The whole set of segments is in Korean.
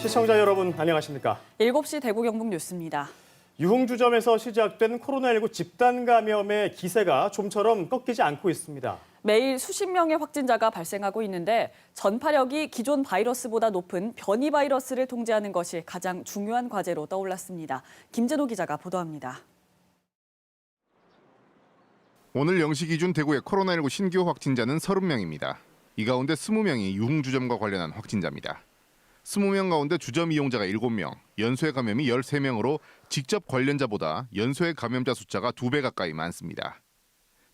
시청자 여러분 안녕하십니까? 7시 대구 경북 뉴스입니다. 유흥주점에서 시작된 코로나19 집단 감염의 기세가 좀처럼 꺾이지 않고 있습니다. 매일 수십 명의 확진자가 발생하고 있는데 전파력이 기존 바이러스보다 높은 변이 바이러스를 통제하는 것이 가장 중요한 과제로 떠올랐습니다. 김진호 기자가 보도합니다. 오늘 0시 기준 대구의 코로나19 신규 확진자는 30명입니다. 이 가운데 20명이 유흥주점과 관련한 확진자입니다. 20명 가운데 주점 이용자가 7명, 연쇄 감염이 13명으로 직접 관련자보다 연쇄 감염자 숫자가 2배 가까이 많습니다.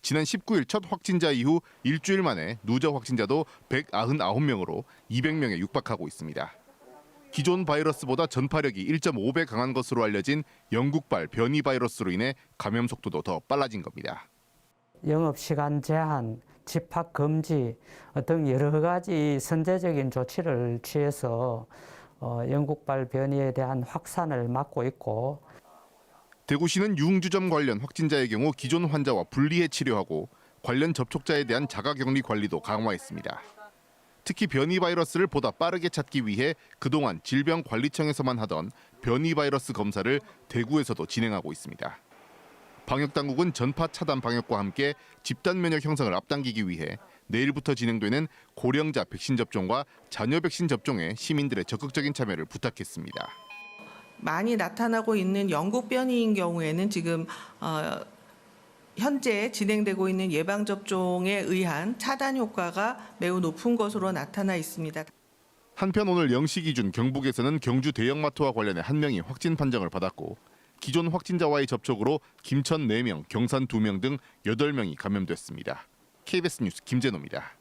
지난 19일 첫 확진자 이후 일주일 만에 누적 확진자도 199명으로 200명에 육박하고 있습니다. 기존 바이러스보다 전파력이 1.5배 강한 것으로 알려진 영국발 변이 바이러스로 인해 감염 속도도 더 빨라진 겁니다. 영업 시간 제한, 집합 금지 등 여러 가지 선제적인 조치를 취해서 어, 영국발 변이에 대한 확산을 막고 있고 대구시는 유흥주점 관련 확진자의 경우 기존 환자와 분리해 치료하고 관련 접촉자에 대한 자가격리 관리도 강화했습니다. 특히 변이 바이러스를 보다 빠르게 찾기 위해 그동안 질병관리청에서만 하던 변이 바이러스 검사를 대구에서도 진행하고 있습니다. 방역 당국은 전파 차단 방역과 함께 집단 면역 형성을 앞당기기 위해 내일부터 진행되는 고령자 백신 접종과 자녀 백신 접종에 시민들의 적극적인 참여를 부탁했습니다. 많이 나타나고 있는 영국 변이인 경우에는 지금 어, 현재 진행되고 있는 예방 접종에 의한 차단 효과가 매우 높은 것으로 나타나 있습니다. 한편 오늘 0시 기준 경북에서는 경주 대형마트와 관련해 한 명이 확진 판정을 받았고 기존 확진자와의 접촉으로 김천 4명, 경산 2명 등 8명이 감염됐습니다. KBS 뉴스 김재노입니다.